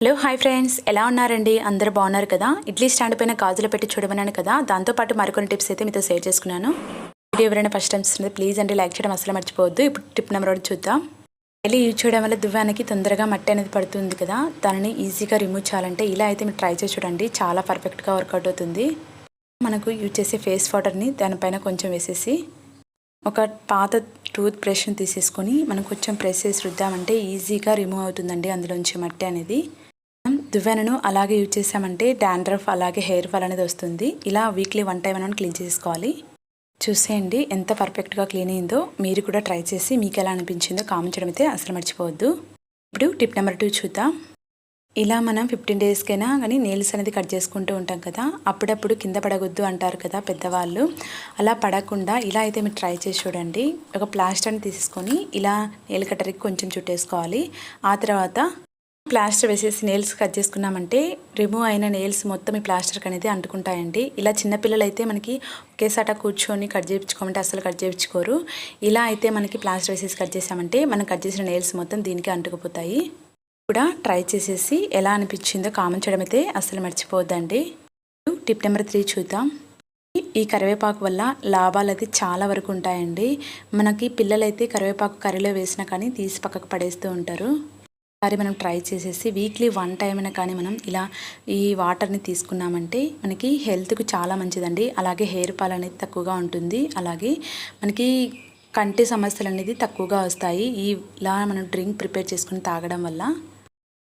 Hello hi friends. ఎలా ఉన్నారండి? అందరు బాగున్నారు కదా? ఇడ్లీ స్టాండ్ పైన గాజులు పెట్టి చూడమన్నాను కదా? దాంతోపాటు మరికొన్ని టిప్స్ అయితే మీతో షేర్ చేసుకున్నాను. వీడియో ఎవరైనా ఫస్ట్ టైం వస్తుంది ప్లీజ్ అండి లైక్ చేయడం అసలు మర్చిపోవద్దు. ఇప్పుడు టిప్ నెంబర్ ఒకటి చూద్దాం. డైలీ యూజ్ చేయడం వల్ల దువ్వానికి తొందరగా మట్టి అనేది పడుతుంది కదా? దానిని ఈజీగా రిమూవ్ చేయాలంటే ఇలా అయితే మీరు ట్రై చేసి చూడండి. చాలా పర్ఫెక్ట్గా వర్కౌట్ అవుతుంది. మనకు యూజ్ చేసే ఫేస్ వాటర్ని దానిపైన కొంచెం వేసేసి ఒక పాత టూత్ బ్రష్ని తీసేసుకొని మనం కొంచెం ప్రెస్ చేసి రుద్దామంటే ఈజీగా రిమూవ్ అవుతుందండి అందులోంచి మట్టి అనేది. దువ్వెనను అలాగే యూజ్ చేసామంటే డాండ్రఫ్ అలాగే హెయిర్ ఫాల్ అనేది వస్తుంది. ఇలా వీక్లీ వన్ టైం అనేది క్లీన్ చేసుకోవాలి. చూసేయండి ఎంత పర్ఫెక్ట్గా క్లీన్ అయిందో. మీరు కూడా ట్రై చేసి మీకు ఎలా అనిపించిందో కామెంట్ చేయడం అయితే అసలు మర్చిపోవద్దు. ఇప్పుడు టిప్ నెంబర్ టూ చూద్దాం. ఇలా మనం ఫిఫ్టీన్ డేస్కైనా కానీ నెయిల్స్ అనేది కట్ చేసుకుంటూ ఉంటాం కదా. అప్పుడప్పుడు కింద పడగొద్దు అంటారు కదా పెద్దవాళ్ళు. అలా పడకుండా ఇలా అయితే మీరు ట్రై చేసి చూడండి. ఒక ప్లాస్టర్ని తీసుకొని ఇలా నెయిల్ కట్టర్కి కొంచెం చుట్టేసుకోవాలి. ఆ తర్వాత ప్లాస్టర్ వేసేసి నెయిల్స్ కట్ చేసుకున్నామంటే రిమూవ్ అయిన నెయిల్స్ మొత్తం ఈ ప్లాస్టర్కి అనేది అంటుకుంటాయండి. ఇలా చిన్నపిల్లలు అయితే మనకి ఒకేసాట కూర్చొని కట్ చేయించుకోమంటే అసలు కట్ చేయించుకోరు. ఇలా అయితే మనకి ప్లాస్టర్ వేసేసి కట్ చేసామంటే మనం కట్ చేసిన నెయిల్స్ మొత్తం దీనికి అంటుకుపోతాయి. కూడా ట్రై చేసేసి ఎలా అనిపించిందో కామెంట్ చేయడం అయితే అస్సలు మర్చిపోవద్దండి. టిప్ నెంబర్ త్రీ చూద్దాం. ఈ కరివేపాకు వల్ల లాభాలు అయితే చాలా వరకు ఉంటాయండి. మనకి పిల్లలైతే కరివేపాకు కర్రీలో వేసినా కానీ తీసి పక్కకు పడేస్తూ ఉంటారు. ఒకసారి మనం ట్రై చేసేసి వీక్లీ వన్ టైం అయినా కానీ మనం ఇలా ఈ వాటర్ని తీసుకున్నామంటే మనకి హెల్త్కి చాలా మంచిదండి. అలాగే హెయిర్ ఫాల్ అనేది తక్కువగా ఉంటుంది. అలాగే మనకి కంటి సమస్యలు అనేది తక్కువగా వస్తాయి. ఈ ఇలా మనం డ్రింక్ ప్రిపేర్ చేసుకుని తాగడం వల్ల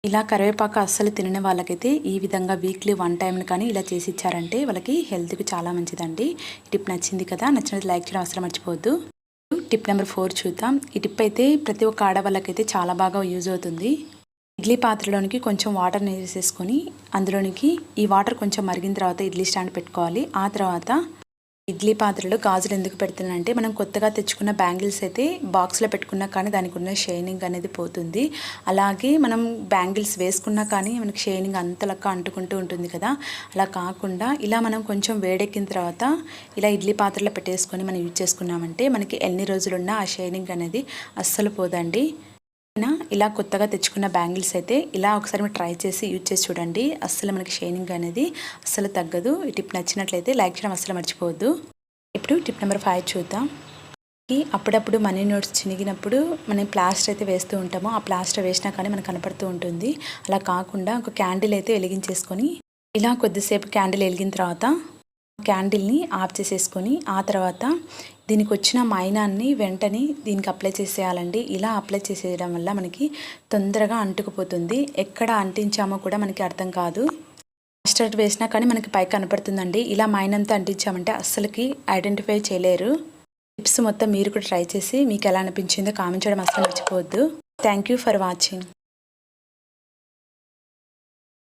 ఇలా కరివేపాకు అస్సలు తినని వాళ్ళకైతే ఈ విధంగా వీక్లీ వన్ టైంని కానీ ఇలా చేసి ఇచ్చారంటే వాళ్ళకి హెల్త్కి చాలా మంచిదండి. టిప్ నచ్చింది కదా నచ్చినది లైక్ చేయడం అవసరం మర్చిపోవద్దు. టిప్ నెంబర్ ఫోర్ చూద్దాం. ఈ టిప్ అయితే ప్రతి ఒక్క ఆడవాళ్ళకైతే చాలా బాగా యూజ్ అవుతుంది. ఇడ్లీ పాత్రలోనికి కొంచెం వాటర్ వేసేసుకొని అందులోనికి ఈ వాటర్ కొంచెం మరిగిన తర్వాత ఇడ్లీ స్టాండ్ పెట్టుకోవాలి. ఆ తర్వాత ఇడ్లీ పాత్రలో గాజులు ఎందుకు పెడుతున్నానంటే మనం కొత్తగా తెచ్చుకున్న బ్యాంగిల్స్ అయితే బాక్స్లో పెట్టుకున్నా కానీ దానికి ఉన్న షైనింగ్ అనేది పోతుంది. అలాగే మనం బ్యాంగిల్స్ వేసుకున్నా కానీ మనకి షైనింగ్ అంతలక్క అంటుకుంటూ ఉంటుంది కదా. అలా కాకుండా ఇలా మనం కొంచెం వేడెక్కిన తర్వాత ఇలా ఇడ్లీ పాత్రలో పెట్టేసుకొని మనం యూజ్ చేసుకున్నామంటే మనకి ఎన్ని రోజులున్నా ఆ షైనింగ్ అనేది అస్సలు పోదండి. ఇలా కొత్తగా తెచ్చుకున్న బ్యాంగిల్స్ అయితే ఇలా ఒకసారి మీరు ట్రై చేసి యూజ్ చేసి చూడండి. అస్సలు మనకి షైనింగ్ అనేది అస్సలు తగ్గదు. ఈ టిప్ నచ్చినట్లయితే లైక్ చేయడం అస్సలు మర్చిపోవద్దు. ఇప్పుడు టిప్ నెంబర్ ఫైవ్ చూద్దాం. అప్పుడప్పుడు మనీ నోట్స్ చినిగినప్పుడు మనం ప్లాస్టర్ అయితే వేస్తూ ఉంటామో. ఆ ప్లాస్టర్ వేసినా కానీ మనకు కనపడుతూ ఉంటుంది. అలా కాకుండా ఒక క్యాండిల్ అయితే వెలిగించేసుకొని ఇలా కొద్దిసేపు క్యాండిల్ వెలిగిన తర్వాత క్యాండిల్ని ఆఫ్ చేసేసుకొని ఆ తర్వాత దీనికి వచ్చిన మైనాన్ని వెంటనే దీనికి అప్లై చేసేయాలండి. ఇలా అప్లై చేసేయడం వల్ల మనకి తొందరగా అంటుకుపోతుంది. ఎక్కడ అంటించామో కూడా మనకి అర్థం కాదు. మస్టర్డ్ వేసినా కానీ మనకి పై కనపడుతుందండి. ఇలా మైనంతా అంటించామంటే అస్సలకి ఐడెంటిఫై చేయలేరు. టిప్స్ మొత్తం మీరు కూడా ట్రై చేసి మీకు ఎలా అనిపించిందో కామెంట్ చేయడం అస్సలు మర్చిపోవద్దు. Thank you for watching